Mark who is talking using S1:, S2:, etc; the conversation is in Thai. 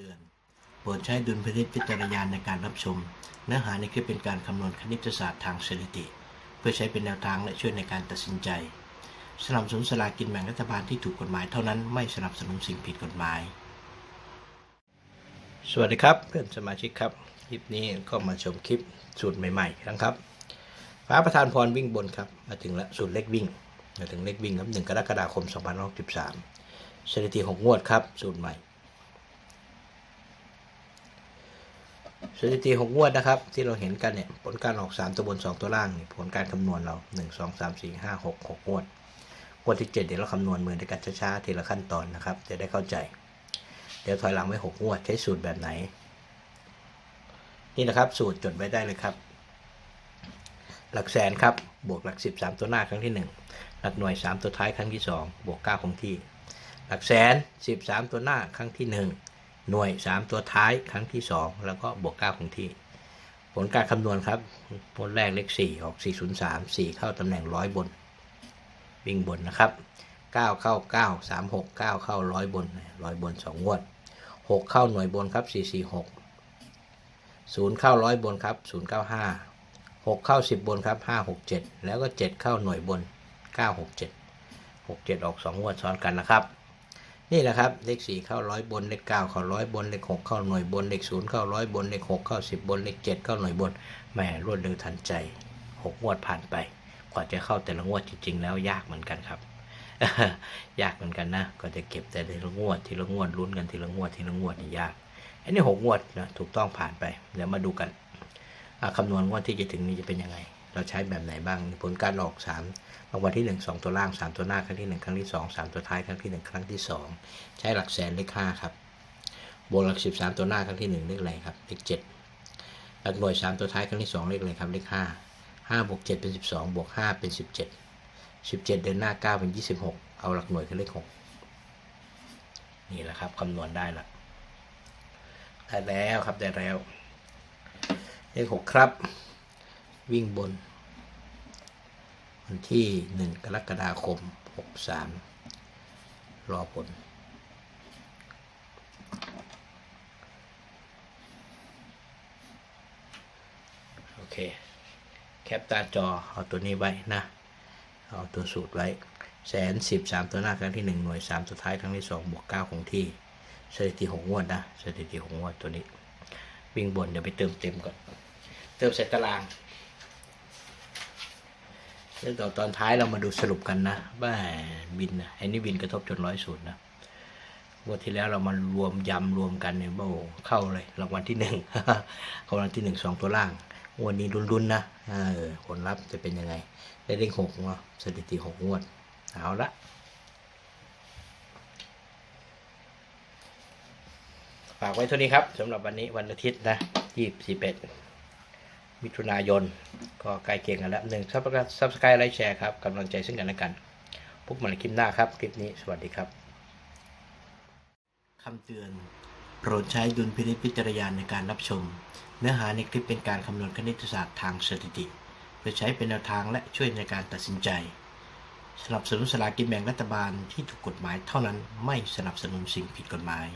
S1: เตือน โปรดใช้ดุลพินิจพิจารณาในการรับชม เนื้อหาในคลิปเป็นการคำนวณคณิตศาสตร์ทางสถิติ เพื่อใช้เป็นแนวทางและช่วยในการตัดสินใจสนับสนุนสลากินแบ่งรัฐบาลที่ถูกกฎหมายเท่านั้นไม่สนับสนุนสิ่งผิดกฎหมาย สวัสดีครับเพื่อนสมาชิกครับ คลิปนี้ก็มาชมคลิปสูตรใหม่ๆนะครับฟ้าประธานพรวิ่งบนครับมาถึงแล้วสูตรเล็กวิ่งมาถึงเล็กวิ่งครับ1กรกฎาคม 2563สถิติ6งวดครับ สูตรใหม่ สถิติ6งวดนะครับ ที่เราเห็นกันเนี่ยผลการออก 3 ตัวบน 2 ตัวล่างนี่ผลการคำนวณเรา 1 2 3 4 5 6 6งวดงวดที่ 7 เดี๋ยวเราคำนวณมือในการช้าๆทีละขั้นตอนนะครับ จะได้เข้าใจ เดี๋ยวถอยหลังไว้6งวดใช้สูตรแบบไหน นี่นะครับสูตรจดไว้ได้เลยครับ หลักแสนครับบวกหลัก 10 3 ตัวหน้าครั้งที่ 1 หลักหน่วย 3 ตัวท้ายครั้งที่ 2 บวก 9 คงที่ หลักแสน 13 ตัวหน้าครั้งที่ 1 หน่วย 3 ตัวท้ายครั้งที่ 2 แล้วก็บวก 9 คงที่ ผลการคำนวณครับผลแรกเลข 4 ออก 403 4 เข้าตำแหน่งร้อยบน วิ่งบนนะครับ 9 เข้า 9 3 6 9 เข้าร้อยบนร้อยบน 2 งวด 6 เข้าหน่วยบนครับ 446 0 เข้าร้อยบนครับ 095 6 เข้า 10 บนครับ 5 6 7 แล้วก็ 7 เข้าหน่วยบน 9 6 7 6 7 ออก 2 งวดซ้อนกันนะครับ นี่แหละครับเลข4เข้าร้อยบนเลข9เข้าร้อยบนเลข6เข้าหน่วยบนเลข0เข้าร้อยบนเลข6เข้า10บบนเลข7เข้าหน่วยบนแหมรวดเร็วทันใจ6งวดผ่านไป กว่าจะเข้าแต่ละงวดจริง ๆ แล้วยากเหมือนกันครับยากเหมือนกันนะก็จะเก็บแต่ทีละงวดทีละงวดลุ้นกันทีละงวดทีละงวดนี่ยาก อันนี้หกงวดนะถูกต้องผ่านไปเดี๋ยวมาดูกันคำนวณงวดที่จะถึงนี้จะเป็นยังไง เราใช้แบบไหนบ้าง ผลการออกสามรางวัลที่หนึ่งสองตัวล่างสามตัวหน้าครั้งที่หนึ่งครั้งที่สองสามตัวท้ายครั้งที่หนึ่งครั้งที่สองใช้หลักแสนเลขห้าครับบวกหลักสิบสามตัวหน้าครั้งที่หนึ่งเลขอะไรครับ เลขเจ็ดหลักหน่วยสามตัวท้ายครั้งที่สองเลขอะไรครับ เลขห้าห้าบวกเจ็ดเป็นสิบสองบวกห้าเป็นสิบเจ็ดสิบเจ็ดเดินหน้าเก้าเป็นยี่สิบหกเอาหลักหน่วยคือเลขหกนี่แหละครับคำนวณได้ละได้แล้วครับได้แล้วเลขหกครับ วิ่งบน วันที่หนึ่งกรกฎาคมหกสามรอผล โอเค แคปตาจอ เอาตัวนี้ไว้นะ เอาตัวสูตรไว้แสนสิบสามตัวหน้าครั้งที่หนึ่งหน่วยสามตัวท้ายครั้งที่สองบวกเก้าคงที่สถิติหกงวดนะสถิติหกงวดตัวนี้ วิ่งบนเดี๋ยวไปเติมเต็มก่อน เติมเสร็จตาราง แล้วตอนตอนท้ายเรามาดูสรุปกันนะว่าบินนะไอ้นี่บินกระทบจนร้อยศูนย์นะงวดที่แล้วเรามารวมยำรวมกันเนี่ยโอ้เข้าเลยรางวัลที่หนึ่งรางวัลที่หนึ่งสองตัวล่างวดนี้รุนๆนะเออผลลัพธ์จะเป็นยังไง ได้เลขหกเนาะสถิติหกงวด เอาละฝากไว้เท่านี้ครับสำหรับวันนี้วันอาทิตย์นะยี่สิบเอ็ด มิถุนายน ก็ใกล้เคียงกันแล้วหนึ่งซับสไครต์ไลค์แชร์ครับกำลังใจซึ่งกันและกันพบกันในคลิปหน้าครับ คลิปนี้สวัสดีครับคำเตือน โปรดใช้ดุลพินิจพิจารณาในการรับชม เนื้อหาในคลิปเป็นการคำนวณคณิตศาสตร์ทางสถิติ เพื่อใช้เป็นแนวทางและช่วยในการตัดสินใจสนับสนุนสลากกินแบ่งรัฐบาลที่ถูกกฎหมายเท่านั้นไม่สนับสนุนสิ่งผิดกฎหมาย